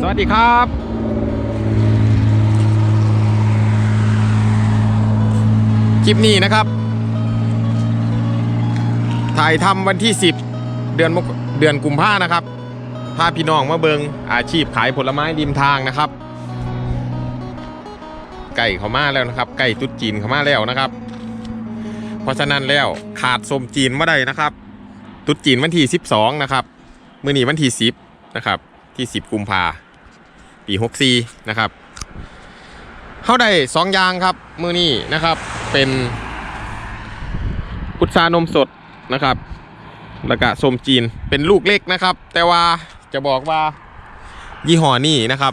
สวัสดีครับ คลิปนี้นะครับ ถ่ายทำวันที่ 10 เดือนมกเดือนกุมภานะครับพาพี่น้องมาเบิงอาชีพขายผลไม้ริมทางนะครับไก่เขามาแล้วนะครับไก่ตุ๊ดจีนเขามาแล้วนะครับ เพราะฉะนั้นแล้วขาดสมจีนมาได้นะครับ ตุ๊ดจีนวันที่ 12 นะครับ มื้อนี้วันที่ 10 นะครับ ที่ 10 กุมภาปี 64 นะครับเข้าได้สองย่างครับ มือนี้นะครับ เป็นพุทรานมสดนะครับ แล้วก็สมจีนเป็นลูกเล็กนะครับ แต่ว่าจะบอกว่ายี่ห้อนี้นะครับ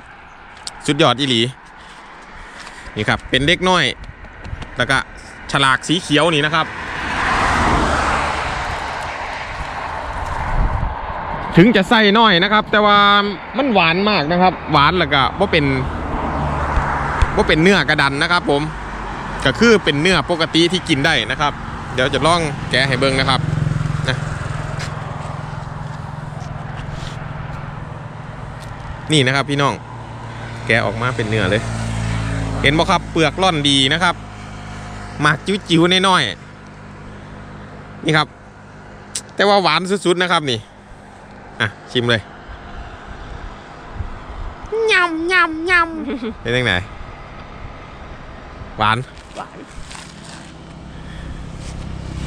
สุดยอดอีหลีนี่ครับเป็นเล็กน้อย แล้วก็ฉลากสีเขียวนี่นะครับ ถึงจะใส่น้อยนะครับ แต่ว่ามันหวานมากนะครับ หวานแล้วก็ว่าเป็นว่าเป็นเนื้อกระดันนะครับ ผมก็คือเป็นเนื้อปกติที่กินได้นะครับ เดี๋ยวจะลองแกะให้เบิ้งนะครับนะนี่นะครับพี่น้อง แกะออกมาเป็นเนื้อเลย เห็นบ่ครับเปลือกร่อนดีนะครับหมากจิ๋วๆน้อยๆนี่ครับ แต่ว่าหวานสุดๆนะครับนี่ อะ ชิมเลยยำยำยเป็นยังไงหวานำหวาน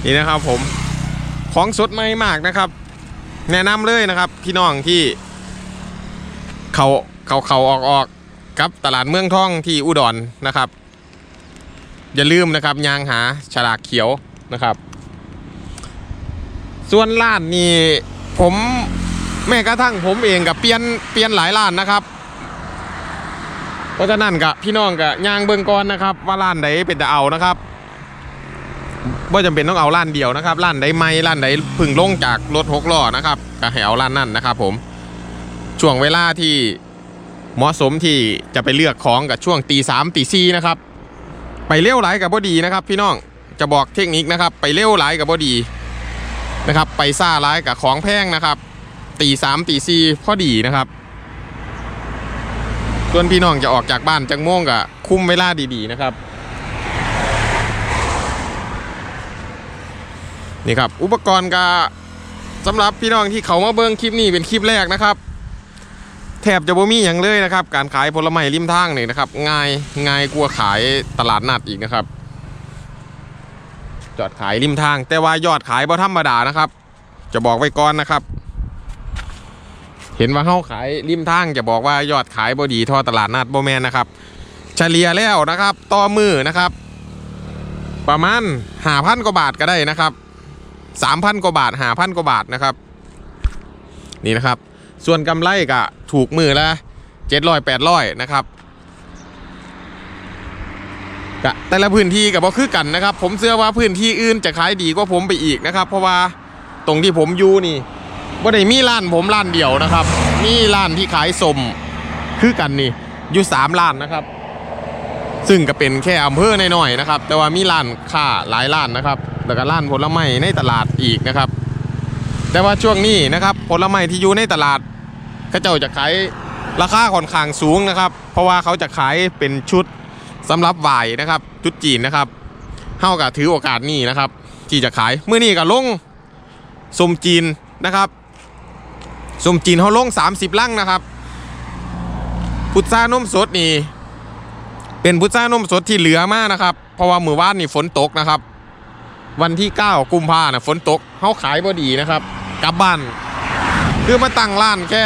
นี่นะครับผม ของสดใหม่มากนะครับ แนะนำเลยนะครับ พี่น้องที่ เขาเขาเขาออกออกกับตลาดเมืองท่องที่อุดรนะครับ อย่าลืมนะครับยางหาฉลากเขียวนะครับ ส่วนร้านนี่ผม แม้กระทั่งผมเองกับเปลี่ยนเปลี่ยนหลายร้านนะครับ เพราะฉะนั้นกับพี่น้องกับยางเบิงก่อนนะครับ ว่าร้านไหนเป็นจะเอานะครับว่าจำเป็นต้องเอาร้านเดียวนะครับร้านใดไม่ร้านใดพึ่งลงจากรถหกล้อนะครับก็ให้เอาร้านนั้นนะครับ ผมช่วงเวลาที่เหมาะสมที่จะไปเลือกของกับช่วงตีสามตีสี่นะครับ ไปเร็วหลายกับบอดีนะครับ พี่น้องจะบอกเทคนิคนะครับ ไปเร็วหลายกับบอดีนะครับ ไปซ่าหลายกับของแพงนะครับ ตีสามตีสี่พอดีนะครับ ส่วนพี่น้องจะออกจากบ้านจากโม่วงกับคุมเวลาดีๆนะครับ นี่ครับ อุปกรณ์ก็สำหรับพี่น้องที่เขามาเบิ้งคลิปนี้เป็นคลิปแรกนะครับ แทบจะบ่มีอย่างเลยนะครับ การขายผลไม้ริมทางนี่นะครับ ง่ายง่ายกว่าขายตลาดนัดอีกนะครับ จอดขายริมทาง แต่ว่ายอดขายบ่ธรรมดานะครับ จะบอกไว้ก่อนนะครับ เห็นว่าเขาขายริมทางจะบอกว่ายอดขายบ่ดีเทอตลาดนัดบ่แมนนะครับ เฉลี่ยแล้วนะครับ ต่อมือนะครับ ประมาณหาพันกว่าบาทก็ได้นะครับสามพันกว่าบาทหาพันกว่าบาทนะครับ นี่นะครับ ส่วนกำไรก็ถูกมือละเจ็ดร้อยแปดร้อยนะครับกะแต่ละพื้นที่กับบ่คือกันนะครับ ผมเชื่อว่าพื้นที่อื่นจะขายดีกว่าผมไปอีกนะครับ เพราะว่าตรงที่ผมอยู่นี่ บ่ได้มีร้านผมร้านเดียวนะครับ มีร้านที่ขายสมคือกันนี่อยู่สามร้านนะครับ ซึ่งก็เป็นแค่อำเภอน้อยๆนะครับ แต่ว่ามีร้านค้าหลายร้านนะครับ แล้วก็ร้านผลไม้ในตลาดอีกนะครับ แต่ว่าช่วงนี้นะครับผลไม้ที่อยู่ในตลาดเขาเจ้าจะขายราคาค่อนข้างสูงนะครับ เพราะว่าเขาจะขายเป็นชุดสำหรับไหวนะครับ ชุดจีนนะครับเท่ากับถือโอกาสนี้นะครับที่จะขายเมื่อนี้ก็ลงสมจีนนะครับ สมจีนเขาลง 30 ลังนะครับ พุทรานมสดนี่ เป็นพุทรานมสดที่เหลือมากนะครับ เพราะว่ามือว่านนี่ฝนตกนะครับ วันที่ 9 กุมภานะฝนตกเขาขายพอดีนะครับ กลับบ้าน คือมาตั้งร้านแค่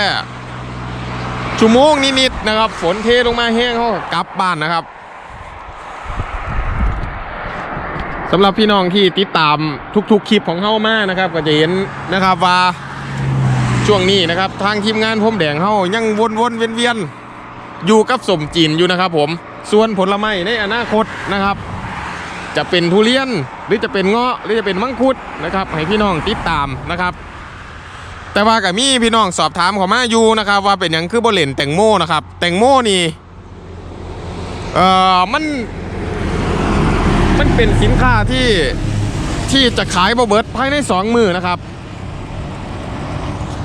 ชั่วโมงนิดๆนะครับ ฝนเทลงมาแห้งเขากลับบ้านนะครับสำหรับพี่น้องที่ติดตามทุกๆคลิปของเฮามานะครับ ก็จะเห็นนะครับว่า ช่วงนี้นะครับ ทางทีมงานผมแดงเฮายังวนๆเวียนๆอยู่กับสมจีนอยู่นะครับ ผมส่วนผลไม้ในอนาคตนะครับ จะเป็นทุเรียนหรือจะเป็นเงาะหรือจะเป็นมังคุดนะครับ ให้พี่น้องติดตามนะครับแต่ว่ากับมีพี่น้องสอบถามเขอมาอยู่นะครับ ว่าเป็นหยังคือบ่เล่นแตงโมนะครับแตงโมนี่เอ่อมันมันเป็นสินค้าที่ที่จะขายบเบิดภายในสองมือนะครับ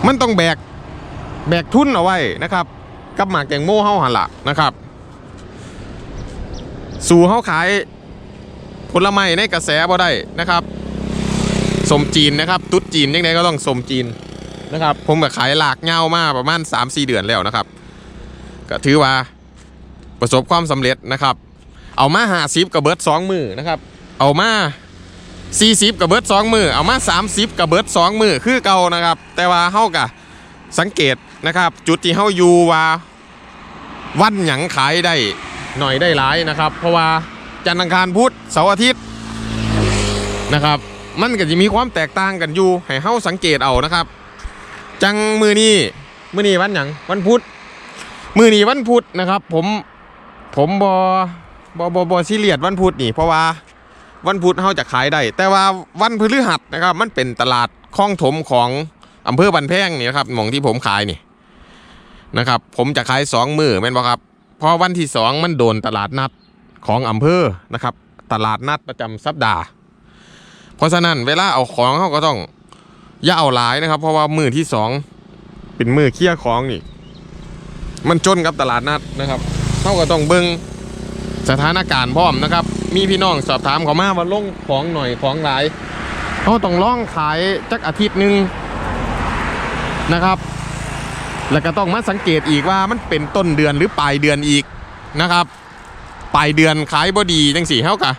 มันต้องแบกแบกทุนเอาไว้นะครับ กับหมากแตงโมเฮาหันละนะครับ สู่เฮาขายผลไม้ในกระแสบ่ได้นะครับสมจีนนะครับ ตุ๊ดจีนยังไงก็ต้องสมจีนนะครับ ผมก็ขายหลากเงามาประมาณ 3-4 เดือนแล้วนะครับ ก็ถือว่าประสบความสำเร็จนะครับ เอามาหาซิบกับเบิร์ดสองมือนะครับ เอามา สี่สิบกับเบิร์ดสองมือเอามาสามสิบกับเบิร์ดสองมือคือเก่านะครับ แต่ว่าเฮากะสังเกตนะครับ จุดที่เฮาอยู่ว่าวันหยังขายได้หน่อยได้หลายนะครับ เพราะว่าจันทร์อังคารพุธเสาร์อาทิตย์นะครับมันก็จะมีความแตกต่างกันอยู่ให้เฮาสังเกตเอานะครับ จังมือนี้มือนี้วันหยังวันพุธมือนี้วันพุธนะครับ ผมผมบอบอบอบอซีเรียสวันพุธนี่เพราะว่า วันพุธเขาจะขายได้ แต่ว่าวันพฤหัสนะครับ มันเป็นตลาดคลองถมของอำเภอบันแพงนี่นะครับหมองที่ผมขายนี่นะครับ ผมจะขายสองมือแม่นบ่ครับเพราะวันที่สองมันโดนตลาดนัดของอำเภอนะครับ ตลาดนัดประจำสัปดาห์ เพราะฉะนั้นเวลาเอาของเขาก็ต้องอย่าเอาหลายนะครับ เพราะว่ามือที่สองเป็นมือเคลียของนี่ มันจนกับตลาดนัดนะครับเขาก็ต้องเบิ่งสถานการณ์พร้อมนะครับ มีพี่น้องสอบถามเขามาว่าลงของหน่อยของหลายเขาต้องล่องขายจักอาทิตย์หนึ่งนะครับ แล้วก็ต้องมาสังเกตอีกว่ามันเป็นต้นเดือนหรือปลายเดือนอีกนะครับ ปลายเดือนขายบ่ดีจังสี่เท่ากับ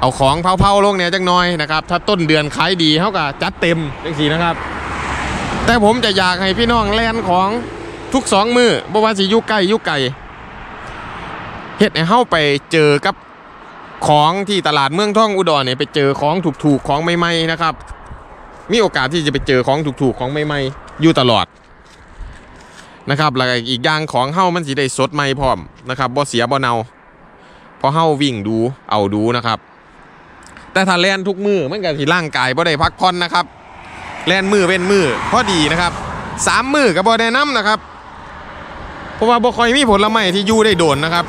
เอาของเผาๆลงเนี่ยจังน้อยนะครับ ถ้าต้นเดือนขายดีเขาก็จัดเต็มจังสี่นะครับ แต่ผมจะอยากให้พี่น้องแลนของทุกสองมือบ่ว่าสิยุใกล้ยุไกลเฮ็ดให้เฮาไปเจอกับ ของที่ตลาดเมืองท่องอุดรเนี่ยไปเจอของถูกๆของใหม่ๆนะครับ มีโอกาสที่จะไปเจอของถูกๆของใหม่ๆอยู่ตลอดนะครับแล้วอีกอย่างของเฮามันสิได้สดใหม่พร้อมนะครับบ่เสียบ่เนาพราะเฮาวิ่งดูเอาดูนะครับ แต่ถ้าแล่นทุกมือมันก็ที่ร่างกายบ่ได้พักผ่อนนะครับแล่นมือเป็นมือพอดีนะครับสามมือกับบ่ได้น้ำนะครับ เพราะว่าบ่ค่อยมีผลไม้ที่อยู่ได้โดนนะครับ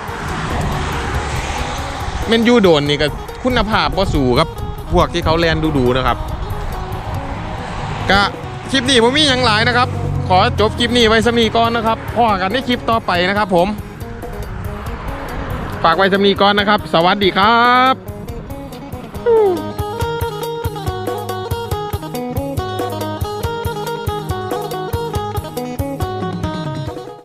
เมนยูโดนนี่ก็คุณภาพก็สูครับ พวกที่เขาแลนดูๆนะครับก็คลิปนี้ผมมีอย่างหลายนะครับ ขอจบคลิปนี้ไว้สำนีก่อนนะครับพ่อกันในคลิปต่อไปนะครับ ผม ฝากไว้สำนีก่อนนะครับ สวัสดีครับ